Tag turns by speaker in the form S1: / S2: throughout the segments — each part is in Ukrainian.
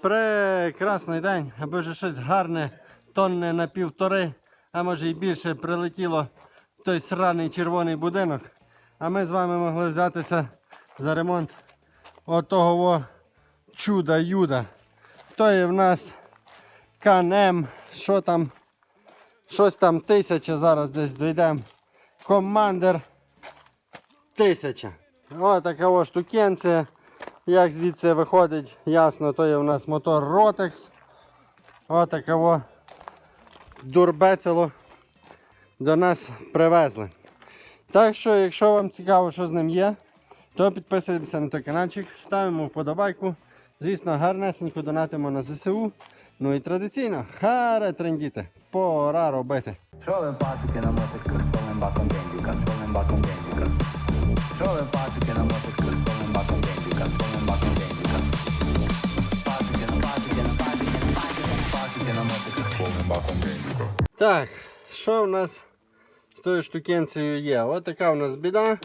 S1: Прекрасний день, аби вже щось гарне, тонне на півтори, а може і більше прилетіло той сраний червоний будинок. А ми з вами могли взятися за ремонт отого чуда-юда. То є в нас Канем, що там, щось там тисяча, зараз десь дійдемо. Командер тисяча. Ось така штукенція. Як звідси виходить, ясно, то є у нас мотор Rotex. Ось дурбецело до нас привезли. Так що, якщо вам цікаво, що з ним є, то підписуйтеся на той каналчик, ставимо вподобайку. Звісно, гарнесенько донатимо на ЗСУ. Ну і традиційно, харе трендіти. Пора робити.
S2: Trove пасики на мотиках з повним баком з повним баком бензика. Бензика.
S1: Так, що в нас з тою штукенцією є? Ось така у нас біда.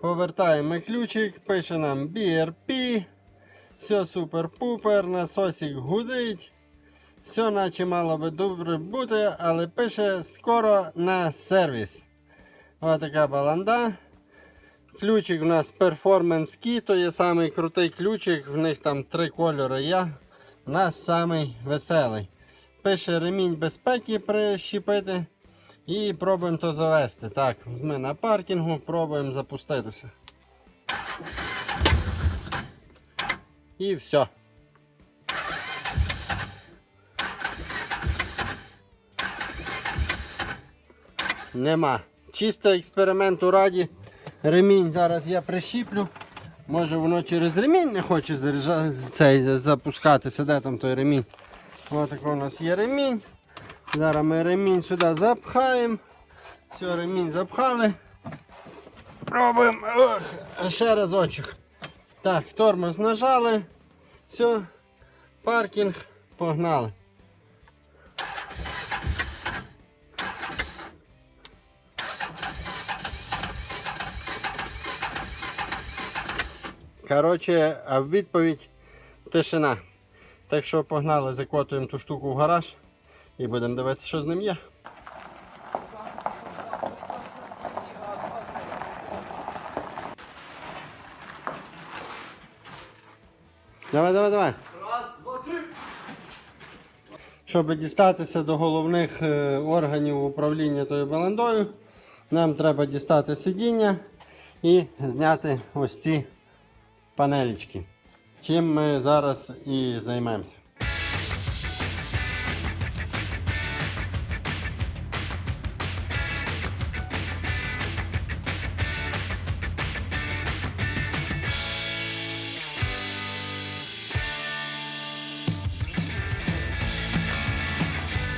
S1: Повертаємо ключик, пише нам BRP. Все супер-пупер, насосик гудить. Все наче мало би добре бути, але пише скоро на сервіс. Ось така баланда. Ключик у нас Performance Key, то є самий крутий ключик, в них там три кольори є. У нас самий веселий. Пише ремінь безпеки прищепити. І пробуємо то завести. Так, ми на паркінгу пробуємо запуститися. І все. Нема. Чисто експеримент у раді. Ремінь зараз я прищіплю. Може воно через ремінь не хоче цей, запускатися. Де там той ремінь? Ось такий у нас є ремінь. Зараз ми ремінь сюди запхаємо. Все, ремінь запхали. Пробуємо. Ох, ще разочок. Так, тормоз нажали. Все, паркінг, погнали. Коротше, відповідь тишина. Так що погнали, закотуємо ту штуку в гараж і будемо дивитися, що з ним є. Давай, давай, давай. Щоб дістатися до головних е, органів управління тою баландою, нам треба дістати сидіння і зняти ось ці панелечки. Чим ми зараз і займемося.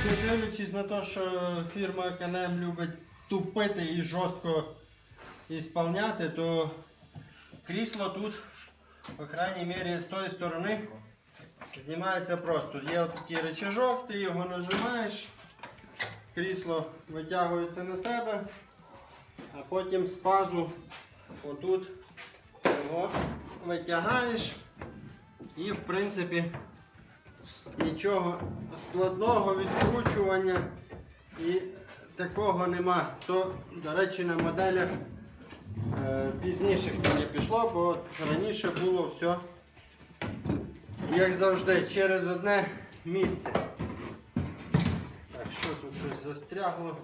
S1: Не дивлячись на те, що фірма КНМ любить тупити і жорстко ісполняти, то крісло тут, по крайній мірі, з тої сторони знімається просто. Є отакий рычажок, ти його нажимаєш, крісло витягується на себе, а потім з пазу отут його витягаєш і в принципі нічого складного відкручування і такого нема. То, до речі, на моделях е, пізніших то пішло, бо раніше було все, як завжди, через одне місце. Так, що тут щось застрягло,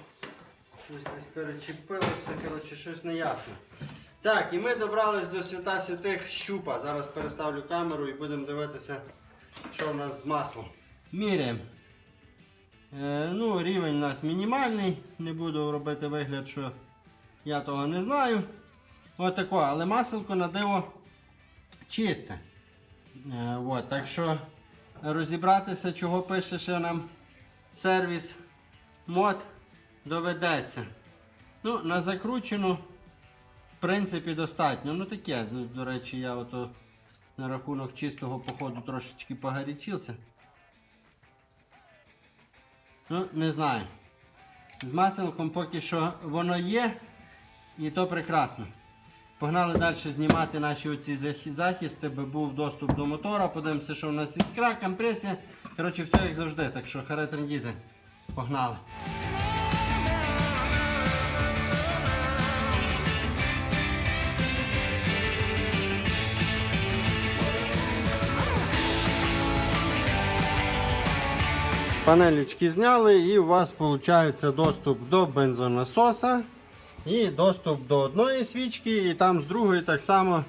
S1: щось десь перечепилося, коротше, щось неясно. Так, і ми добрались до свята святих щупа. Зараз переставлю камеру і будемо дивитися, що в нас з маслом. Міряємо. Е, ну, рівень у нас мінімальний. Не буду робити вигляд, що я того не знаю. Отако, але маселко на диво чисте. Е, от, так що розібратися, чого пише ще нам сервіс мод, доведеться. Ну, на закручену, в принципі, достатньо. Ну таке, ну, до речі, я ото на рахунок чистого походу трошечки погарячився. Ну, не знаю. З маселком поки що воно є, і то прекрасно. Погнали далі знімати наші оці захи- захисти, би був доступ до мотора. Подивимося, що в нас іскра, компресія. Коротше, все як завжди. Так що харе трендіти. Погнали. Панелічки зняли і у вас виходить доступ до бензонасоса і доступ до одної свічки, і там з другої так само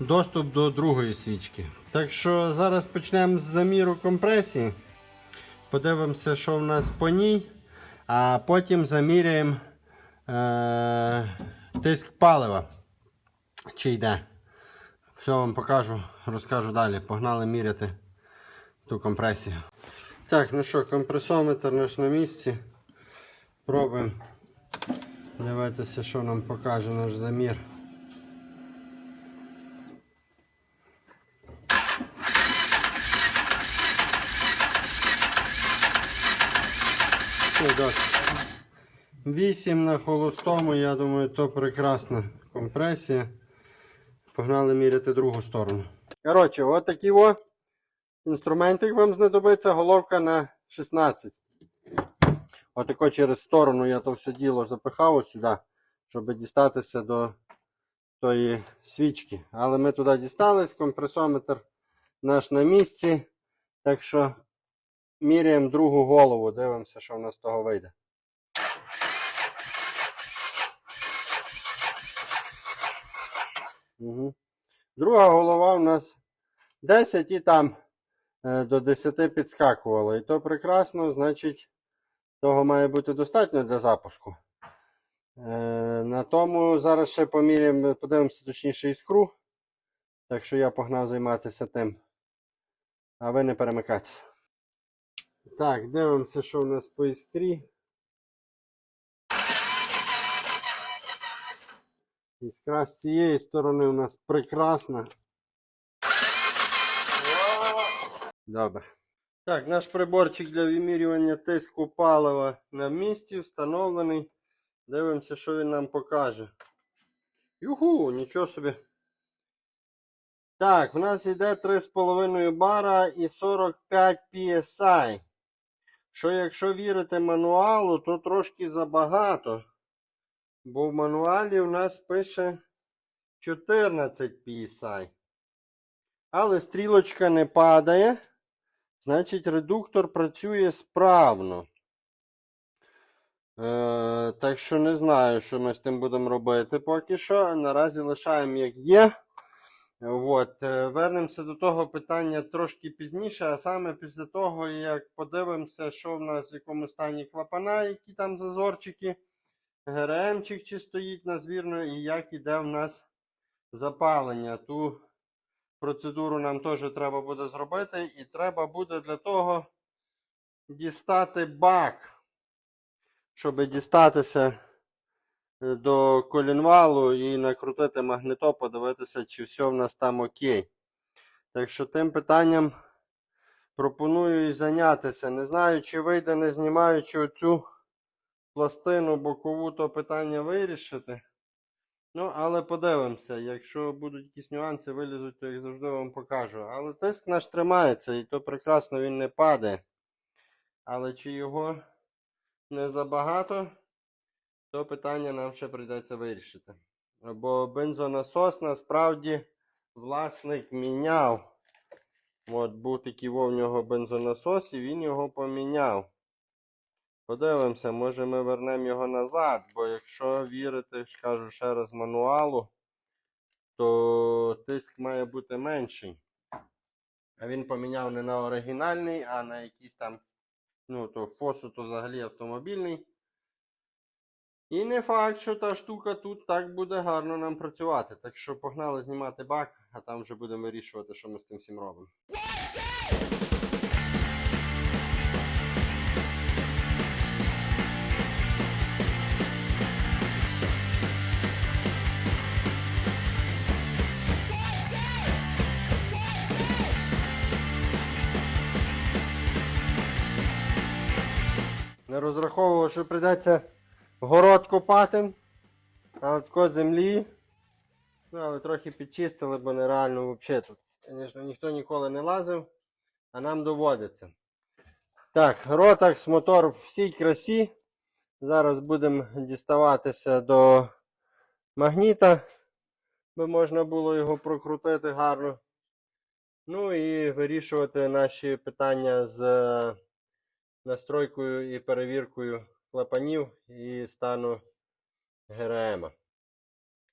S1: доступ до другої свічки. Так що зараз почнемо з заміру компресії. Подивимося, що в нас по ній, а потім заміряємо е- тиск палива. Чи йде. Все вам покажу, розкажу далі. Погнали міряти ту компресію. Так, ну що, компресометр наш на місці. Пробуємо. Дивитися, що нам покаже наш замір. 8 на холостому, я думаю, то прекрасна компресія. Погнали міряти другу сторону. Коротше, от о. Інструментик вам знадобиться, головка на 16. Отако через сторону я то все діло запихав сюди, щоб дістатися до тої свічки. Але ми туди дістались, компресометр наш на місці. Так що міряємо другу голову, дивимося, що в нас з того вийде. Угу. Друга голова у нас 10 і там е, до 10 підскакувало. І то прекрасно, значить, того має бути достатньо для запуску. Е, На тому зараз ще поміряємо, подивимося точніше іскру. Так що я погнав займатися тим. А ви не перемикайтеся. Так, дивимося, що у нас по іскрі. Іскра з цієї сторони у нас прекрасна. Добре. Так, наш приборчик для вимірювання тиску палива на місці встановлений. Дивимося, що він нам покаже. Юху, нічого собі. Так, в нас йде 3,5 бара і 45 PSI. Що якщо вірити мануалу, то трошки забагато. Бо в мануалі у нас пише 14 PSI. Але стрілочка не падає. Значить, редуктор працює справно. Е, так що не знаю, що ми з тим будемо робити поки що. Наразі лишаємо як є. От, е, вернемося до того питання трошки пізніше, а саме після того, як подивимося, що в нас в якому стані клапана, які там зазорчики, ГРМчик чи стоїть на звірно, і як іде в нас запалення. Ту процедуру нам теж треба буде зробити, і треба буде для того дістати бак, щоб дістатися е, до колінвалу і накрутити магнито, подивитися, чи все в нас там окей. Так що тим питанням пропоную і зайнятися. Не знаю, чи вийде, не знімаючи оцю пластину бокову, то питання вирішити. Ну, але подивимося. Якщо будуть якісь нюанси, вилізуть, то їх завжди вам покажу. Але тиск наш тримається, і то прекрасно він не падає. Але чи його не забагато, то питання нам ще прийдеться вирішити. Бо бензонасос насправді власник міняв. От був в нього бензонасос, і він його поміняв. Подивимося, може ми вернемо його назад, бо якщо вірити, кажу ще раз мануалу, то тиск має бути менший. А він поміняв не на оригінальний, а на якийсь там, ну, то фосу, то взагалі автомобільний. І не факт, що та штука тут так буде гарно нам працювати. Так що погнали знімати бак, а там вже будемо вирішувати, що ми з тим всім робимо. Не розраховував, що прийдеться город копати, а тако землі Ну, але трохи підчистили, бо нереально взагалі тут. Звісно, ніхто ніколи не лазив, а нам доводиться. Так, ротакс, мотор в всій красі. Зараз будемо діставатися до магніта, би можна було його прокрутити гарно. Ну і вирішувати наші питання з настройкою і перевіркою клапанів і стану ГРМ.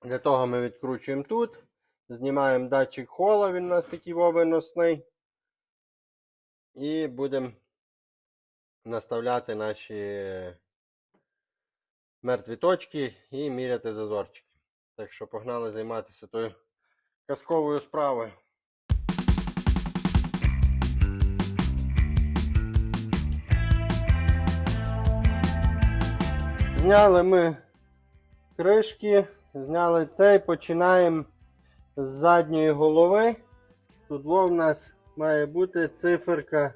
S1: Для того ми відкручуємо тут. Знімаємо датчик хола, він у нас такий вовиносний. І будемо наставляти наші мертві точки і міряти зазорчики. Так що погнали займатися тою казковою справою. Зняли ми кришки, зняли цей, починаємо з задньої голови. Тут в нас має бути циферка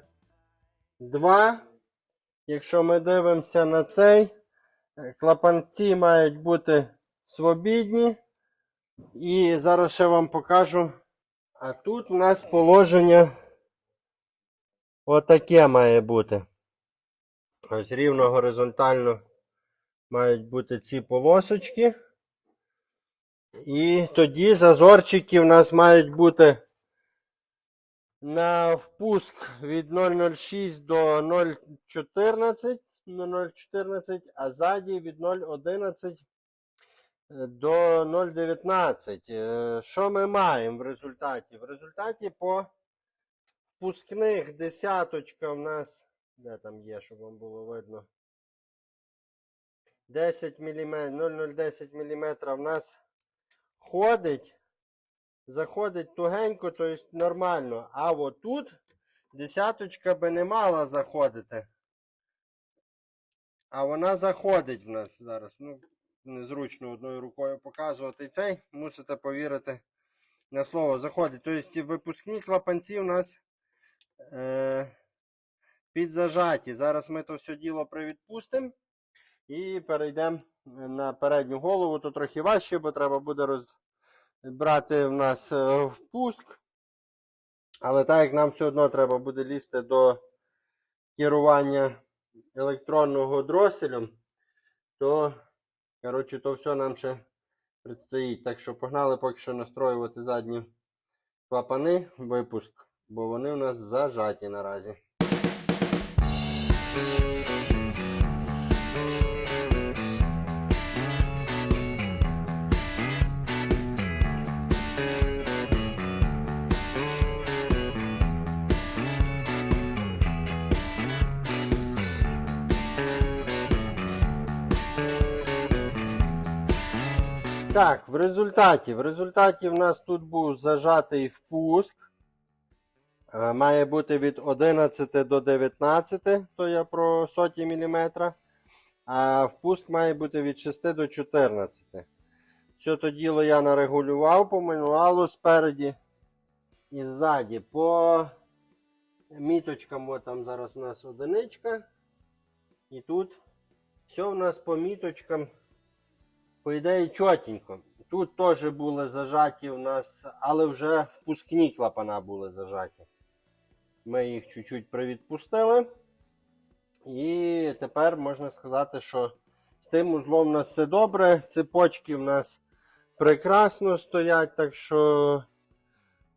S1: 2. Якщо ми дивимося на цей, е, клапанці мають бути свобідні. І зараз ще вам покажу. А тут у нас положення отаке має бути. Ось рівно горизонтально мають бути ці полосочки. І тоді зазорчики в нас мають бути на впуск від 0,06 до 0,14 0,14, а ззаді від 0,11 до 0,19. Е, Що ми маємо в результаті? В результаті по впускних десяточка в нас. Де там є, щоб вам було видно? 10 мм, 0,010 мм в нас ходить, заходить тугенько, то есть нормально. А от тут десяточка би не мала заходити. А вона заходить в нас зараз. Ну, незручно одною рукою показувати цей. Мусите повірити на слово. Заходить. Тобто випускні клапанці у нас е, підзажаті. Зараз ми то все діло привідпустимо. І перейдемо на передню голову. Тут трохи важче, бо треба буде розбрати в нас е, впуск. Але так як нам все одно треба буде лізти до керування електронного дроселем, то, коротше, то все нам ще предстоїть. Так що погнали поки що настроювати задні клапани, випуск, бо вони у нас зажаті наразі. Так, в результаті, в результаті в нас тут був зажатий впуск. Е, Має бути від 11 до 19, то я про соті міліметра. А впуск має бути від 6 до 14. Все то діло я нарегулював по мануалу спереді і ззаді. По міточкам, от там зараз у нас одиничка. І тут все у нас по міточкам по ідеї чотенько. Тут теж були зажаті у нас, але вже впускні клапана були зажаті. Ми їх чуть-чуть привідпустили. І тепер можна сказати, що з тим узлом у нас все добре. Цепочки в нас прекрасно стоять, так що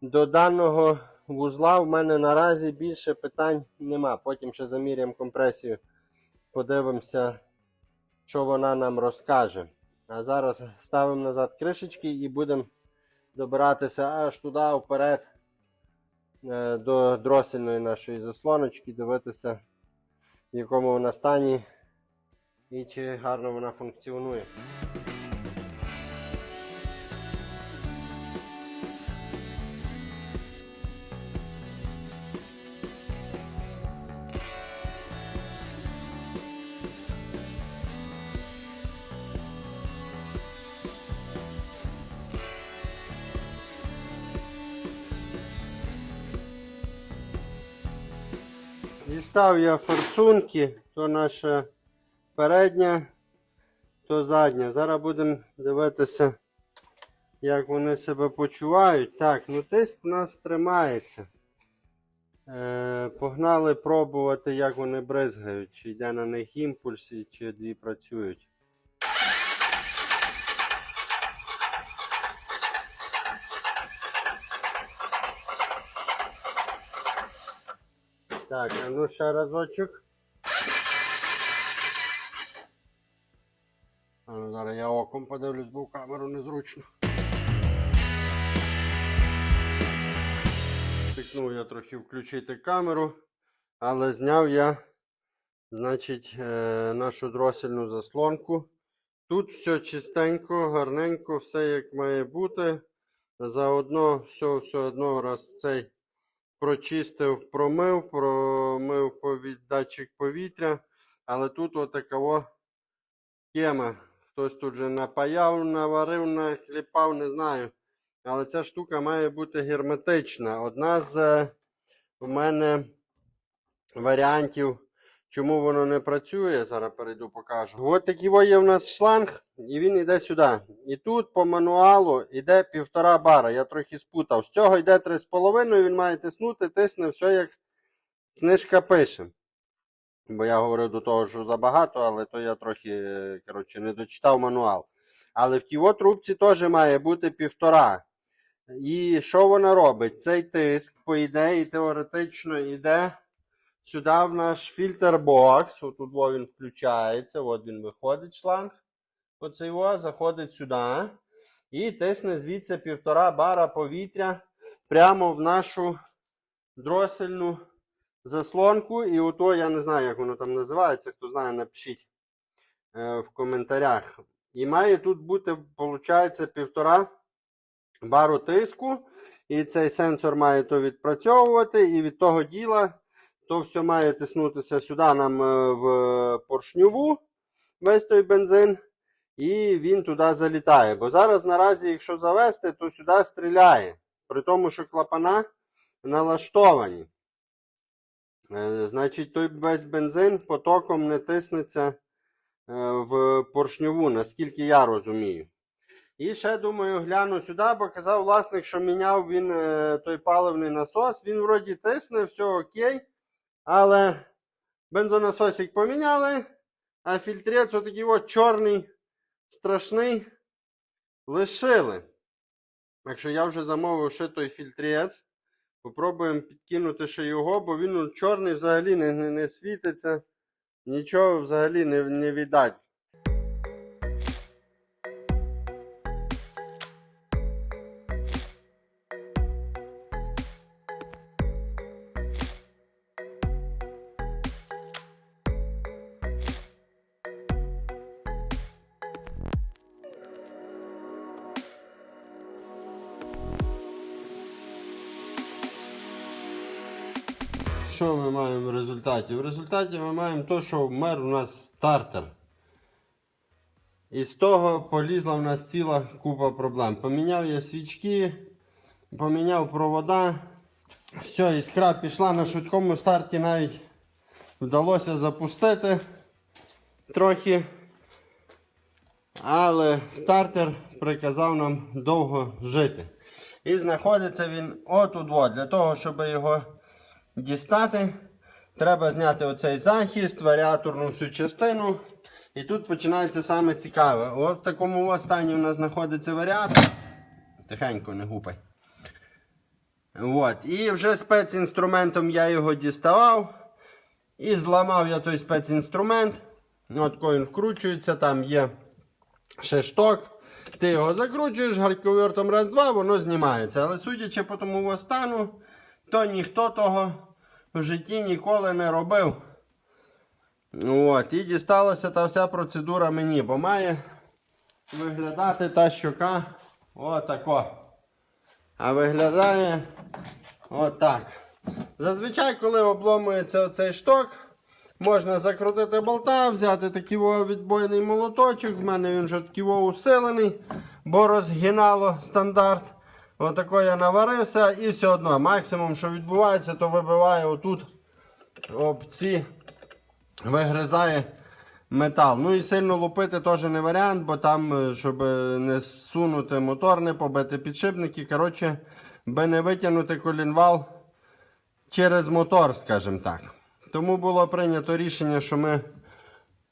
S1: до даного вузла в мене наразі більше питань нема. Потім ще заміряємо компресію, подивимося, що вона нам розкаже. А зараз ставимо назад кришечки і будемо добиратися аж туди вперед е, до дросельної нашої заслоночки, дивитися, в якому вона стані і чи гарно вона функціонує. Дістав я форсунки, то наша передня, то задня. Зараз будемо дивитися, як вони себе почувають. Так, ну тиск у нас тримається. Е, погнали пробувати, як вони бризгають, чи йде на них імпульс, чи дві працюють. Так, а ну ще разочок. А ну зараз я оком подивлюсь, бо камеру незручно. Тикнув я трохи включити камеру, але зняв я, значить, е, нашу дросельну заслонку. Тут все чистенько, гарненько, все як має бути. Заодно все, все одно раз цей прочистив, промив, промив датчик повітря. Але тут отакова тема. Хтось тут же напаяв, наварив, нахліпав, не знаю. Але ця штука має бути герметична. Одна з у мене варіантів, чому воно не працює, зараз перейду покажу. От такий є в нас шланг, і він йде сюди. І тут по мануалу йде півтора бара. Я трохи спутав. З цього йде 3,5, він має тиснути, тисне все як книжка пише. Бо я говорив до того, що забагато, але то я трохи коротше, не дочитав мануал. Але в тій трубці теж має бути півтора. І що вона робить? Цей тиск, по ідеї, теоретично йде сюди в наш фільтр-бокс. Отут він включається, от він виходить шланг. Оцей во, заходить сюди. І тисне звідси півтора бара повітря прямо в нашу дросельну заслонку. І ото я не знаю, як воно там називається. Хто знає, напишіть е, в коментарях. І має тут бути, виходить, півтора бару тиску. І цей сенсор має то відпрацьовувати. І від того діла то все має тиснутися сюди нам е, в поршньову весь той бензин. І він туди залітає. Бо зараз наразі, якщо завести, то сюди стріляє. При тому, що клапана налаштовані. Е, Значить, той весь бензин потоком не тиснеться е, в поршньову, наскільки я розумію. І ще думаю, гляну сюди, бо казав власник, що міняв він той паливний насос. Він вроді тисне, все окей. Але бензонасосик поміняли, а фільтрець отакий от чорний, страшний, лишили. Якщо я вже замовив ще той фільтрець. Попробуємо підкинути ще його, бо він ну, чорний взагалі не, не, не світиться. Нічого взагалі не, не віддать. Що ми маємо в результаті? В результаті ми маємо те, що вмер у нас стартер. І з того полізла в нас ціла купа проблем. Поміняв я свічки, поміняв провода. Все, іскра пішла на швидкому старті навіть вдалося запустити трохи. Але стартер приказав нам довго жити. І знаходиться він отут. от. Для того, щоб його дістати, треба зняти оцей захист, варіаторну всю частину. І тут починається саме цікаве. От в такому от стані у нас знаходиться варіатор. Тихенько, не гупай. От. І вже спецінструментом я його діставав. І зламав я той спецінструмент. От коли він вкручується, там є ще шток. Ти його закручуєш, гарковертом раз-два, воно знімається. Але судячи по тому стану, то ніхто того в житті ніколи не робив. От, і дісталася та вся процедура мені, бо має виглядати та щока отако. А виглядає отак. Зазвичай, коли обломується оцей шток, можна закрутити болта, взяти такий відбойний молоточок. В мене він вже такий усилений, бо розгинало стандарт. Отако я наварився і все одно. Максимум, що відбувається, то вибиває отут об ці, вигризає метал. Ну і сильно лупити теж не варіант, бо там, е, щоб не сунути мотор, не побити підшипники. Коротше, би не витягнути колінвал через мотор, скажімо так. Тому було прийнято рішення, що ми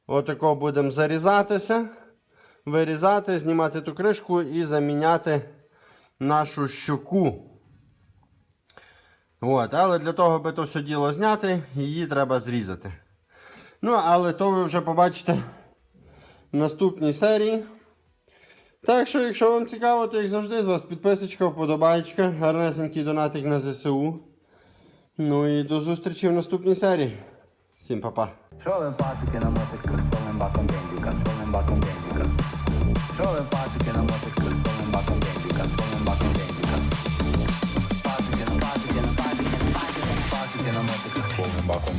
S1: отако будемо зарізатися, вирізати, знімати ту кришку і заміняти нашу щуку. От, але для того, аби то все діло зняти, її треба зрізати. Ну, але то ви вже побачите в наступній серії. Так що, якщо вам цікаво, то як завжди, з вас підписочка, вподобайка, гарнесенький донатик на ЗСУ. Ну і до зустрічі в наступній серії. Всім па-па.
S2: Що ви пацики на мотик з контрольним баком бензика, контрольним баком бензика. Динаматика. Повним баком.